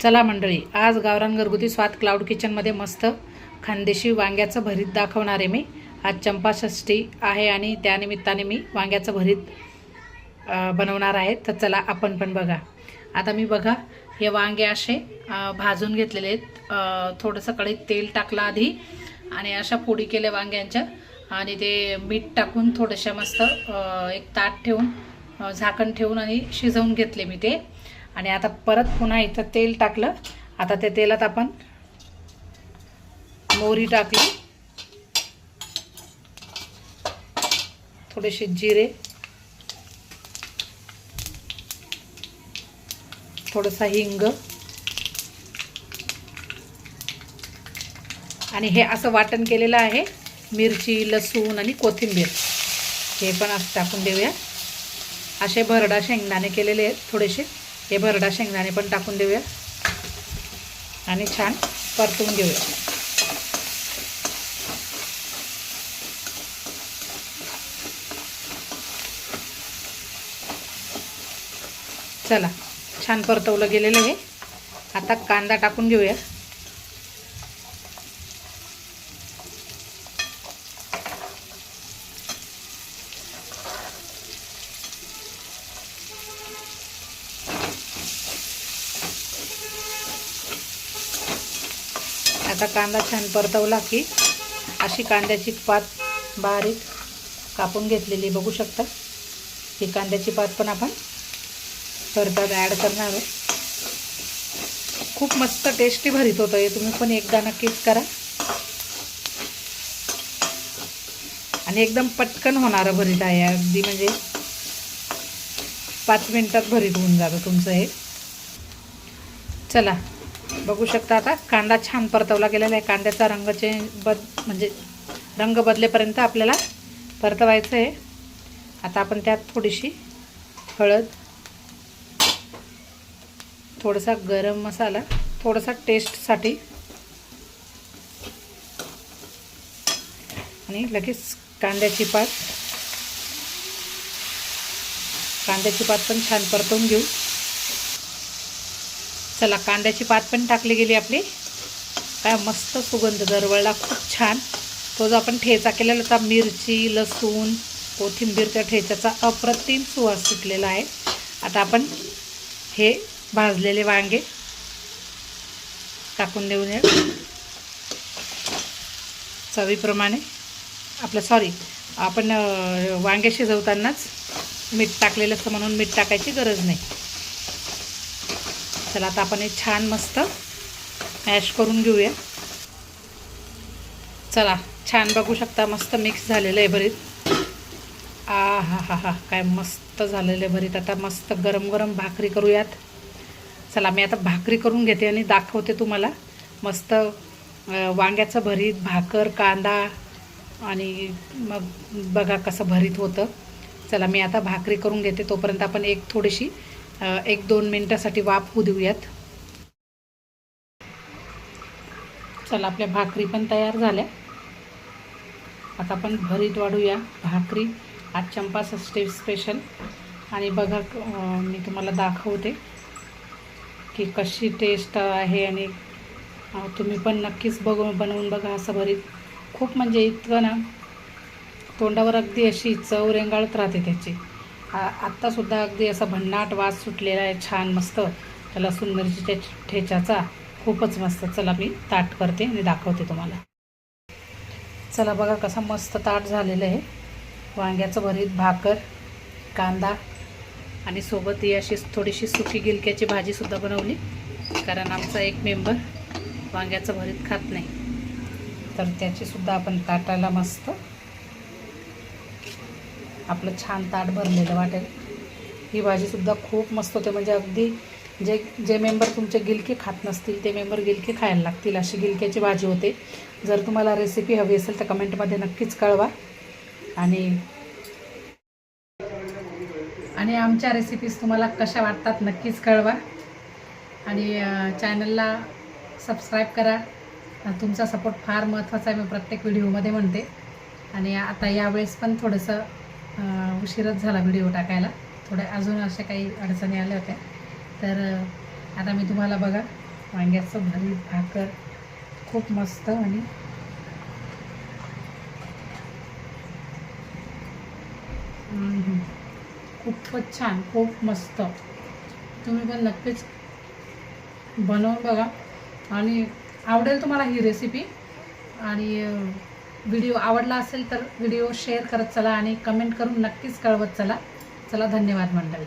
चला मंडळी आज गावरान घरगुती स्वाद क्लाउड किचनमध्ये मस्त खानदेशी वांग्याचं भरीत दाखवणार आहे मी. आज चंपाषष्ठी आहे आणि त्यानिमित्ताने मी वांग्याचं भरीत बनवणार आहे. तर चला आपण पण बघा. आता मी बघा हे वांगे असे भाजून घेतलेले आहेत. थोडंसं कढईत तेल टाकलं आधी आणि अशा पोडी केल्या वांग्यांच्या. आणि ते मीठ टाकून थोडंशा मस्त एक ताट ठेवून झाकण ठेवून आणि शिजवून घेतले मी ते. आणि आता परत पुन्हा इथं तेल टाकलं. आता त्या तेलात आपण मोहरी टाकली. थोडेसे जिरे. थोडंसं हिंग. आणि हे असं वाटण केलेलं आहे. मिरची लसूण आणि कोथिंबीर. हे पण असं टाकून देऊया. असे भरडा शेंगदाणे केलेले आहेत थोडेसे. हे भरडा शेंगदाणे पण टाकून देऊया. आणि छान परतून घेऊया. चला छान परतवलं गेलेलं आहे आता कांदा टाकून घेऊया. आता कांदा छान परतवला की अशी कांद्याची पात बारीक कापून घेतलेली बघू शकता. ही कांद्याची पात पण आपण परतात ॲड करणार आहोत. खूप मस्त टेस्टी भरीत होतं हे. तुम्ही पण एकदा नक्कीच करा. आणि एकदम पटकन होणारं भरीत आहे. अगदी म्हणजे पाच मिनटात भरीत होऊन जातं तुमचं हे. चला. बघू शकता आता. कांदा छान परतवला गेलेला आहे. कांद्याचा रंग चेंज बद म्हणजे रंग बदलेपर्यंत आपल्याला परतवायचं आहे आता आपण त्यात थोडीशी हळद थोडासा गरम मसाला थोडासा टेस्टसाठी आणि लगेच कांद्याची पात. कांद्याची पात पण छान परतवून घेऊ. चला कांद्याची पात पण टाकली गेली आपली. काय मस्त सुगंध दरवळला खूप छान. तो जो आपण ठेचा केलेला होता मिरची लसूण कोथिंबीरच्या ठेच्याचा अप्रतिम सुवास सुटलेला आहे. आता आपण हे भाजलेले वांगे टाकून देऊया. चवीप्रमाणे आपलं सॉरी आपण वांगे शिजवतानाच मीठ टाकलेलं असतं म्हणून मीठ टाकायची गरज नाही. चला आता आपण हे छान मस्त मॅश करून घेऊया. चला छान बघू शकता मस्त मिक्स झालेलं आहे भरीत. आ हा हा हा काय मस्त झालेलं आहे भरीत. आता मस्त गरम गरम भाकरी करूयात. चला मी आता भाकरी करून घेते आणि दाखवते तुम्हाला. मस्त वांग्याचं भरीत भाकर कांदा आणि मग बघा कसं भरीत होतं. चला मी आता भाकरी करून घेते. तोपर्यंत आपण एक थोडीशी एक दोन मिनटासाठी वाफ होऊ देऊयात. चला आपल्या भाकरी पण तयार झाल्या. आता आपण भरीत वाढूया. भाकरी आज चंपाषष्ठी स्पेशल. आणि बघा मी तुम्हाला दाखवते की कशी टेस्ट आहे आणि तुम्ही पण नक्कीच बघ बनवून बघा असं भरीत. खूप म्हणजे इतकं ना तोंडावर अगदी अशी चव रेंगाळत राहते त्याची. हा आत्तासुद्धा अगदी असा भन्नाट वास सुटलेला आहे छान मस्त. त्या लसूण मिरचीच्या ठेच्याचा खूपच मस्त चला मी ताट करते आणि दाखवते तुम्हाला. चला बघा कसा मस्त ताट झालेलं आहे. वांग्याचं भरीत भाकर कांदा आणि सोबत ही अशी थोडीशी सुकी गिलक्याची भाजीसुद्धा बनवली. कारण आमचा एक मेंबर वांग्याचं भरीत खात नाही. तर त्याचीसुद्धा आपण ताटाला मस्त आपलं छान ताट भरलेलं वाटेल. ही भाजीसुद्धा खूप मस्त होते. म्हणजे अगदी जे जे मेंबर तुमचे गिलके खात नसतील ते मेंबर गिलके खायला लागतील अशी गिलक्याची भाजी होते. जर तुम्हाला रेसिपी हवी असेल तर कमेंटमध्ये नक्कीच कळवा. आणि आणि आमच्या रेसिपीज तुम्हाला कशा वाटतात नक्कीच कळवा. आणि चॅनलला सबस्क्राईब करा. तुमचा सपोर्ट फार महत्त्वाचा आहे. मी प्रत्येक व्हिडिओमध्ये म्हणते. आणि आता यावेळेस पण थोडंसं उशीरच झाला व्हिडिओ टाकायला. थोड्या अजून अशा काही अडचणी आल्या होत्या. तर आता मी तुम्हाला बघा वांग्याचं भरीत भाकर खूप मस्त आणि खूपच छान खूप मस्त. तुम्ही पण नक्कीच बनवून बघा. आणि आवडेल तुम्हाला ही रेसिपी आणि व्हिडिओ आवडला असेल तर व्हिडिओ शेअर करत चला आणि कमेंट करून नक्कीच कळवत चला. चला धन्यवाद मंडळी.